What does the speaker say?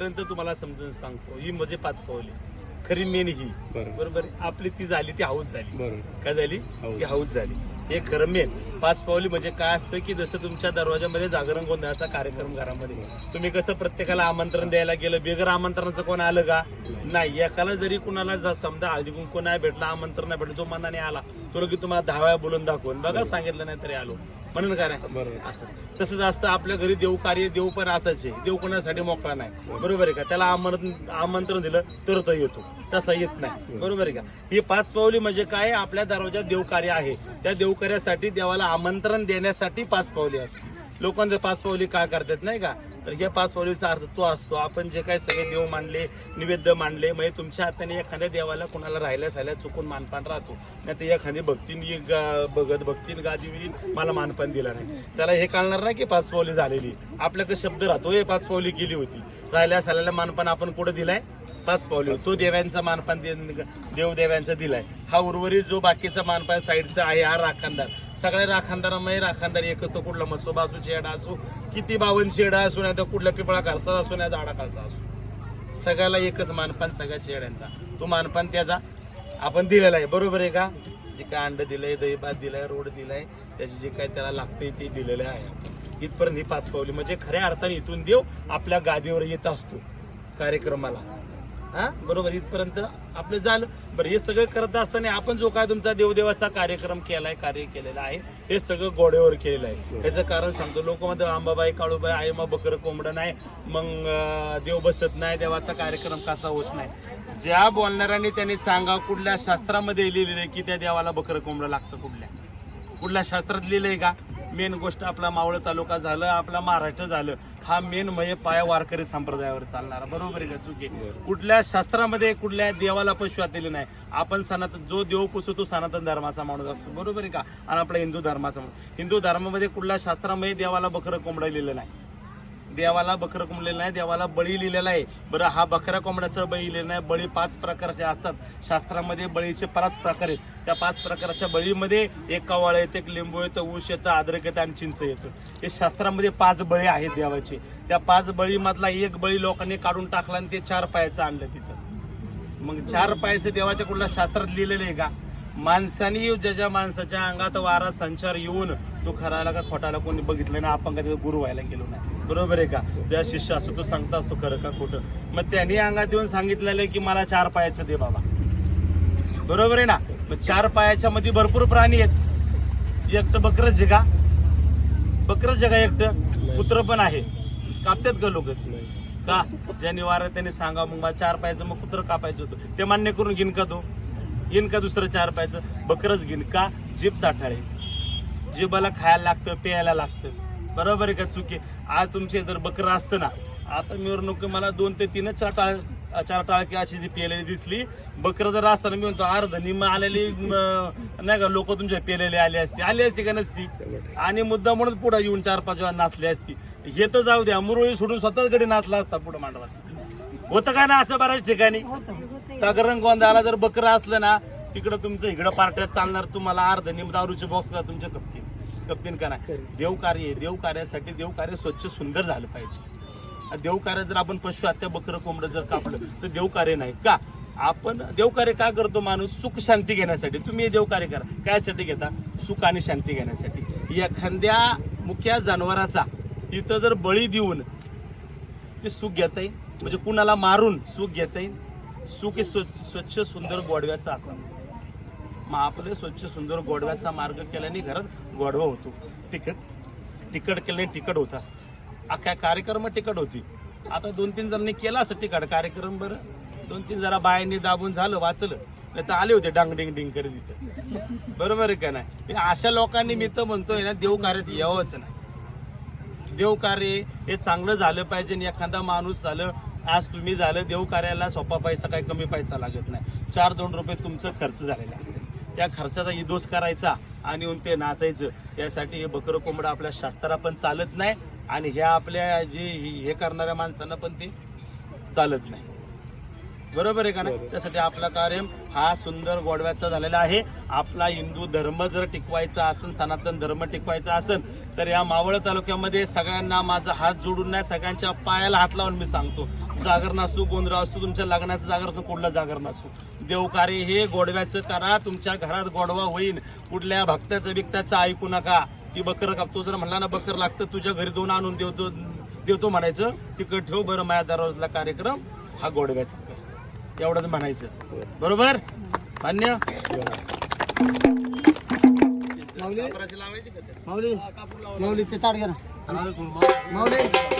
पर्यंत तुम्हाला समजून सांगतो ही म्हणजे पाच पावली. खरी मेन ही. बरोबर? आपली ती झाली ती हाऊस झाली. काय झाली. ती हाऊस झाली. हे खरं मेन पाच पावली म्हणजे काय असतं की जसं तुमच्या दरवाजामध्ये जागरण गोंधळाचा कार्यक्रम घरामध्ये. तुम्ही कसं प्रत्येकाला आमंत्रण द्यायला गेलं बिगर आमंत्रणाचं कोण आलं का? नाही. एकाला जरी कुणाला ज- समजा कुंकू नाही भेटला आमंत्रण नाही भेटलं जो मनाने आला तो की तुम्हाला दहा वेळा बोलून दाखवून. बघा सांगितलं नाही तरी आलो. म्हणून काय नाही? बरोबर. असं. तसंच असतं आपल्या घरी देव कार्य देव पण आहे देव कोणासाठी मोकळा नाही. बरोबर. आहे का? त्याला आमंत्रण आमंत्रण दिलं तर तो येतो. तसा येत नाही. बरोबर. आहे का? ही पाच पावली म्हणजे काय? आपल्या दरवाजात देवकार्य आहे. त्या देवकार्यासाठी देवाला आमंत्रण देण्यासाठी पाच पावली असते लोकांचं पाच पावली करतात नाही का? तर या पाच पावलीचा अर्थ तो असतो आपण जे काही सगळे देव मानले निवेद्य मांडले म्हणजे तुमच्या हाताने एखाद्या देवाला कोणाला राहिल्या सायला चुकून मानपान राहतो. नाही तर एखादी भक्तीने गा- बघत भक्तीने गादी मला मानपान दिला नाही. त्याला हे कळणार नाही की पाच पावली झालेली. आपल्याकडे शब्द राहतो हे पाच पावली होती. राहिल्या साल्याला मानपान आपण कुठं दिलाय? पाच पावली तो देव्यांचा मानपान दे- देव देव्यांचा दिलाय. हा उर्वरित जो बाकीचा मानपान साईडचा आहे हा राखणदार. सगळ्या राखानदारामध्ये राखानदारी एकच तो कुठला मसोबा असू शेडा असो किती बावन शेडा असू नाही तर कुठला पिपळा खालचा असू नाही झाडा खालचा असू. सगळ्याला एकच मानपान सगळ्या शेड्यांचा तो मानपान त्याचा. आपण दिलेला आहे. बरोबर आहे का? जे काय अंड दिलंय दही भात दिलाय रोड दिलाय त्याची जे काय त्याला लागतंय ते दिलेलं आहे. इथपर्यंत ही पाच पावली. म्हणजे खऱ्या अर्थाने इथून देव आपल्या गादीवर येत असतो कार्यक्रमाला. हा? बरोबर इथपर्यंत आपलं झालं. बरं हे सगळं करत असताना आपण जो काय तुमचा देवदेवाचा कार्यक्रम केलाय कार्य केलेला आहे हे सगळं गोड्यावर केलेलं आहे. याचं कारण सांगतो लोक मध्ये आंबाबाई काळूबाई आई मग बकर कोंबडं नाही मग देव बसत नाही देवाचा कार्यक्रम कसा होत नाही? ज्या बोलणाऱ्यांनी त्यांनी सांगा कुठल्या शास्त्रामध्ये लिहिलेलं आहे की त्या देवाला बकर कोंबडं लागतं कुठल्या? कुठल्या शास्त्रात लिहिलंय का? मेन गोष्ट आपला मावळ तालुका झालं आपला महाराष्ट्र झालं हा मेन म्हणजे पाया वारकरी संप्रदायावर चालणारा. बरोबर आहे का चुकी? कुठल्या शास्त्रामध्ये कुठल्या देवाला पशु दिले नाही. आपण सनातन जो देव पुसतो तो सनातन धर्माचा माणूस असतो. बरोबर आहे का? आणि आपला हिंदू धर्माचा हिंदू धर्मामध्ये कुठल्या शास्त्रामध्ये देवाला बकरं कोंबडा लिहिलं नाही. देवाला बकरं कोंबलेलं नाही देवाला बळी लिहिलेला आहे. बरं हा बकरा कोंबड्याचा बळी लिहिलेला नाही. बळी पाच प्रकारचे असतात. शास्त्रामध्ये बळीचे पाच प्रकार आहेत. त्या पाच प्रकारच्या बळीमध्ये एक कवाळ येतं एक लिंबू येतं ऊस येतं अद्रक येतं आणि चिंच येतं. हे शास्त्रामध्ये पाच बळी आहेत देवाचे. त्या पाच बळीमधला एक बळी लोकांनी काढून टाकला आणि ते चार पायाचं आणलं तिथं. मग चार पायाचं देवाच्या कुठल्या शास्त्रात लिहिलेलं आहे का? माणसाने ज्या ज्या माणसाच्या अंगात वारा संचार येऊन तो खरायला का खोटाला कोणी बघितलं नाही आपण का गुरु व्हायला गेलो नाही. बरोबर आहे का? त्या शिष्य असतो तो सांगता असतो खरं का खोटं. मग त्यांनी अंगात येऊन सांगितलेलं आहे की मला चार पायाचं दे बाबा. बरोबर आहे ना? मग चार पायाच्या मध्ये भरपूर प्राणी आहेत. एकटं बकरच जगा. बकरच जगा एकटं. कुत्र पण आहे. कापतात का लोक. का? ज्यांनी वार त्यांनी सांगा मग मला चार पायाचं मग कुत्र कापायचं होतं. ते मान्य करून घेईन का तो? घेईन का दुसरं चार पायचं बकरच घेईन. का? जीभ चाठाळे जीबाला खायला लागतं प्यायला लागतं. बरोबर आहे का चुकी? आज तुमचे जर बकरं असतं ना आता मिरवणूक नको मला दोन ते तीनच चार टाळ चार टाळकी अशी जी पेलेली दिसली. बकरं जर असताना मी म्हणतो अर्ध निम आलेली नाही का लोक तुमच्या पेलेले आले असते. आली असती का नसती? आणि मुद्दा म्हणून पुढे येऊन चार पाच वेळा नाचली असती. हे तर जाऊ द्या मुरळी सोडून स्वतःच कडे नाचला असता पुढे मांडवा. होतं का ना असं बऱ्याच ठिकाणी? तगरंग गोंधाला जर बकरं असलं ना तिकडं तुमचं इकडं पार्ट्यात चालणार तुम्हाला अर्ध निम दारूचे बॉक्स का तुमच्या कप्तीन? कप्तीन का नाही? देवकार्य देवकार्यासाठी देवकार्य स्वच्छ सुंदर झालं पाहिजे. देवकार्य जर आपण पशु हत्या बकरं कोंबडं जर कापलं तर देवकार्य नाही. का? आपण देवकार्य का करतो माणूस? सुख शांती घेण्यासाठी. तुम्ही देवकार्य करा. कायसाठी घेता? सुख आणि शांती घेण्यासाठी. एखाद्या मुख्या जनावराचा इथं जर बळी देऊन ते सुख घेता येईल म्हणजे कुणाला मारून सुख घेता येईल सुख स्वच्छ सुंदर गोडव्याचं असा. मग आपले स्वच्छ सुंदर गोडव्याचा मार्ग केल्याने घरात गोडवा होतो. तिकट तिकट केल्याने तिकट होत असतं. अख्ख्या कार्यक्रम तिकट होती. आता दोन तीन जणांनी केला असं तिकट कार्यक्रम बरं. दोन तीन जरा बायांनी दाबून झालं वाचलं. नाही तर आले होते डांग डिंग डिंग करीत इथं. बरोबर आहे का नाही? अशा लोकांनी मी तर म्हणतोय ना देव कार्यात यावंच नाही. देव कार्य हे चांगलं झालं पाहिजे आणि एखादा माणूस झालं आज तुम्ही झालं देव कार्याला सोपा पैसा काही कमी पैसा लागत नाही. चार दोन रुपये तुमचं खर्च झालेला असते. त्या खर्चाचा इदोस करायचा आणि ते नाचायचं. यासाठी हे बकरं कोंबडं आपल्या शास्त्रा पण चालत नाही आणि ह्या आपल्या जे हे करणाऱ्या माणसांना पण ते चालत नाही. बरोबर आहे का ना त्यासाठी आपला कार्य हा सुंदर गोडव्याचा झालेला आहे. आपला हिंदू धर्म जर टिकवायचा असेल सनातन धर्म टिकवायचा असेल तर या मावळ तालुक्यामध्ये सगळ्यांना माझा हात जोडून नाही सगळ्यांच्या पायाला हात लावून मी सांगतो. जागर नसू गोंधळ असतो तुमच्या लग्नाचं जागर असतो कुठलं जागर नसू. देवकार्य हे गोडव्याचं करा तुमच्या घरात गोडवा होईल कुठल्या भक्ताचं बिक्ताचं ऐकू नका. ती बकर कापतो जर म्हणला ना बकर लागतं तुझ्या घरी दोन आणून देवतो देवतो म्हणायचं. तिकड ठेव बरं माझ्या दरवाजला कार्यक्रम हा गोडव्याचा. एवढंच म्हणायचं. बरोबर? मान्य? माऊली? लावायची का ते? माऊली? ते ताट घ्या ना. माऊली?